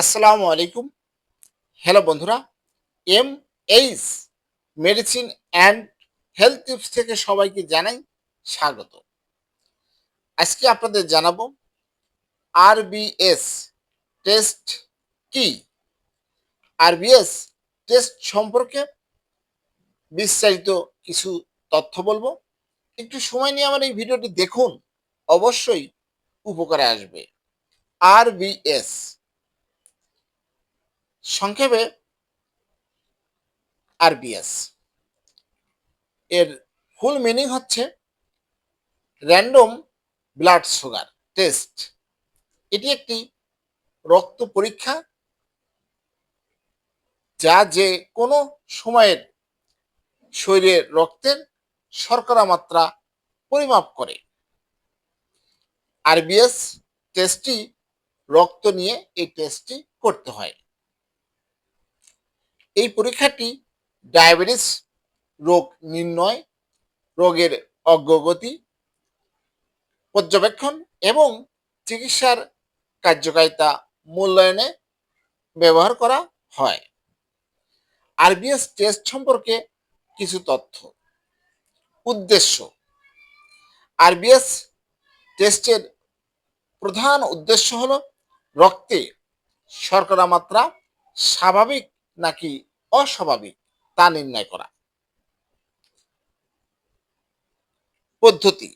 আসসালামু আলাইকুম। হ্যালো বন্ধুরা M H medicine and health tips থেকে সবাইকে জানাই স্বাগত। আজকে আপনাদের জানাব আরবিএস টেস্ট কি? আরবিএস টেস্ট সম্পর্কে বিস্তারিত কিছু তথ্য বলব। একটু সময় নিয়ে আমার এই ভিডিওটি দেখুন, অবশ্যই উপকারে আসবে। আরবিএস সংক্ষেপে আরবিএস। এর ফুল মিনিং হচ্ছে র্যান্ডম ব্লাড সুগার টেস্ট এটি একটি রক্ত পরীক্ষা যা যে কোনো সময়ের শরীরের রক্তের শর্করা মাত্রা পরিমাপ করে। আরবিএস টেস্টটি রক্ত নিয়ে এই টেস্টটি করতে হয়। এই পরীক্ষাটি ডায়াবেটিস রোগ নির্ণয়, রোগের অগ্রগতি, পর্যবেক্ষণ এবং চিকিৎসার কার্যকারিতা মূল্যায়নে ব্যবহার করা হয়। আরবিএস টেস্ট সম্পর্কে কিছু তথ্য। উদ্দেশ্য। আরবিএস টেস্টের প্রধান উদ্দেশ্য হল রক্তে শর্করা মাত্রা স্বাভাবিক নাকি অস্বাভাবিক তা নির্ণয় করা। পদ্ধতি।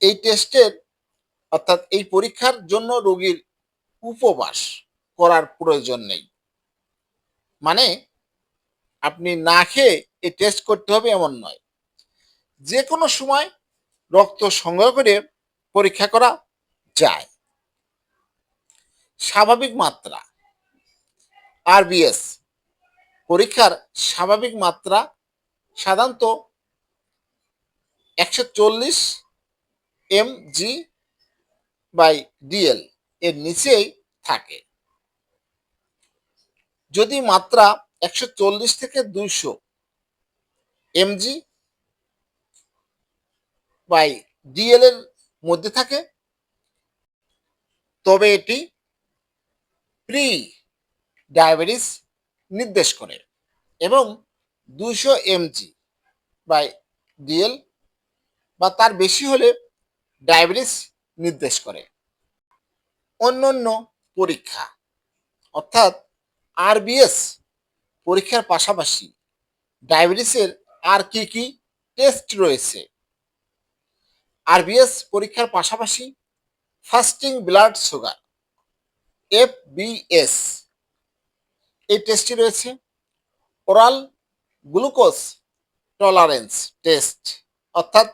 এই টেস্টের অর্থাৎ এই পরীক্ষার জন্য রোগীর উপবাস করার প্রয়োজন নেই। মানে আপনি না খেয়ে এই টেস্ট করতে হবে এমন নয়। যে কোনো সময় রক্ত সংগ্রহ করে পরীক্ষা করা যায়। স্বাভাবিক মাত্রা। আরবিএস পরীক্ষার স্বাভাবিক মাত্রা সাধারণত একশো চল্লিশ এম জি বাই ডিএল এর নিচেই থাকে। যদি মাত্রা একশো চল্লিশ থেকে দুইশো এমজি বাই ডিএল এর মধ্যে থাকে, তবে এটি প্রি ডায়াবেটিস নির্দেশ করে। এবং দুশো এমজি বাই ডিএল বা তার বেশি হলে ডায়াবেটিস নির্দেশ করে। অন্যান্য পরীক্ষা, অর্থাৎ আরবিএস পরীক্ষার পাশাপাশি ডায়াবেটিসের আর কি কি টেস্ট রয়েছে? আরবিএস পরীক্ষার পাশাপাশি ফাস্টিং ব্লাড সুগার, এফবিএস এই টেস্টটি রয়েছে। ওরাল গ্লুকোজ টলারেন্স টেস্ট অর্থাৎ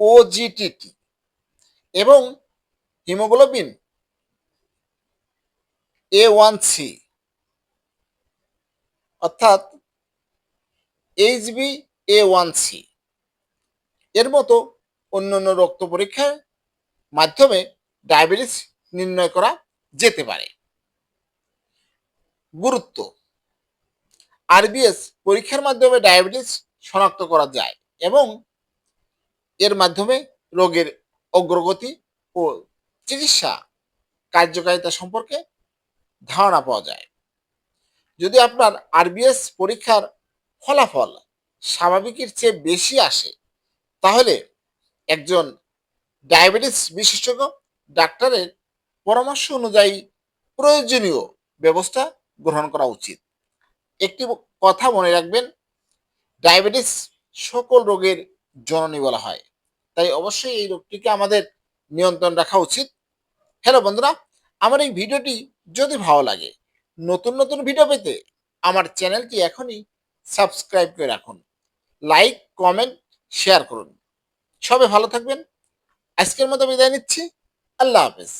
ওজিটিটি এবং হিমোগ্লোবিন এ ওয়ান সি অর্থাৎ এইচবি এ ওয়ান সি এর মতো অন্যান্য রক্ত পরীক্ষার মাধ্যমে ডায়াবেটিস নির্ণয় করা যেতে পারে। গুরুত্ব। আরবিএস পরীক্ষার মাধ্যমে ডায়াবেটিস শনাক্ত করা যায় এবং এর মাধ্যমে রোগের অগ্রগতি ও চিকিৎসা কার্যকারিতা সম্পর্কে ধারণা পাওয়া যায়। যদি আপনার আরবিএস পরীক্ষার ফলাফল স্বাভাবিকের চেয়ে বেশি আসে, তাহলে একজন ডায়াবেটিস বিশেষজ্ঞ ডাক্তারের পরামর্শ অনুযায়ী প্রয়োজনীয় ব্যবস্থা গ্রহণ করা উচিত। একটি কথা মনে রাখবেন, ডায়াবেটিস সকল রোগের জননী বলা হয়। তাই অবশ্যই এই রোগটিকে আমাদের নিয়ন্ত্রণ রাখা উচিত। হ্যালো বন্ধুরা, আমার এই ভিডিওটি যদি ভালো লাগে, নতুন নতুন ভিডিও পেতে আমার চ্যানেলটি এখনই সাবস্ক্রাইব করে রাখুন। লাইক, কমেন্ট, শেয়ার করুন। সবে ভালো থাকবেন। আজকের মতো বিদায় নিচ্ছি। আল্লাহ হাফেজ।